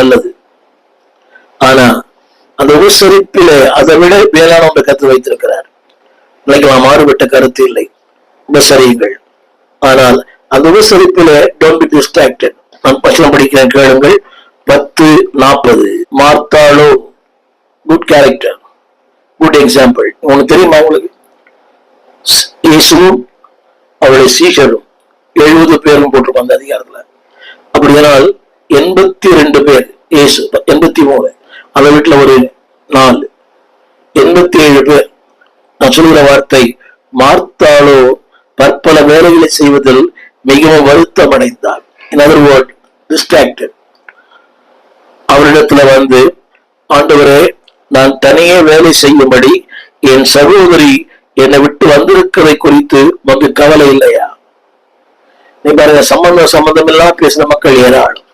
நல்லது. ஆனா அந்த உபசரிப்பிலே அதை விட மேலான ஒன்று கத்து வைத்திருக்கிறார். இன்னைக்கு நான் மாறுபட்ட கருத்து இல்லை. உபசரியுங்கள். ஆனால் அந்த உபசரிப்பில டோன்ட் பி டிஸ்ட்ராக்டட் நான் பச்சளம் படிக்கிறேன் கேளுங்கள். பத்து நாற்பது. மார்த்தாலோ குட் கேரக்டர் குட் எக்ஸாம்பிள் உங்களுக்கு தெரியுமா உங்களுக்கு? இயேசுவும் அவருடைய சீஷரும் எழுபது பேரும் போட்டிருக்கோம் அந்த அதிகாரத்துல. அப்படியானால் எண்பத்தி ரெண்டு பேர் ஏசு எண்பத்தி மூணு. அந்த வீட்டுல ஒரு நாலு எண்பத்தி ஏழு பேர். நான் சொல்கிற வார்த்தை மார்த்தாலோ பற்பல வேலைகளை செய்வதில் மிகவும் வருத்தம் அடைந்தார். இன் அதர் வேர்ட் டிஸ்ட்ராக்டட் அவரிடத்துல வந்து ஆண்டவரே நான் தனியே வேலை செய்யும்படி என் சகோதரி என்னை விட்டு வந்திருக்கிறதை குறித்து உனக்கு கவலை இல்லையா? நீ பாருங்க சம்பந்தம் சம்பந்தம் எல்லாம் பேசின மக்கள் ஏராளம்.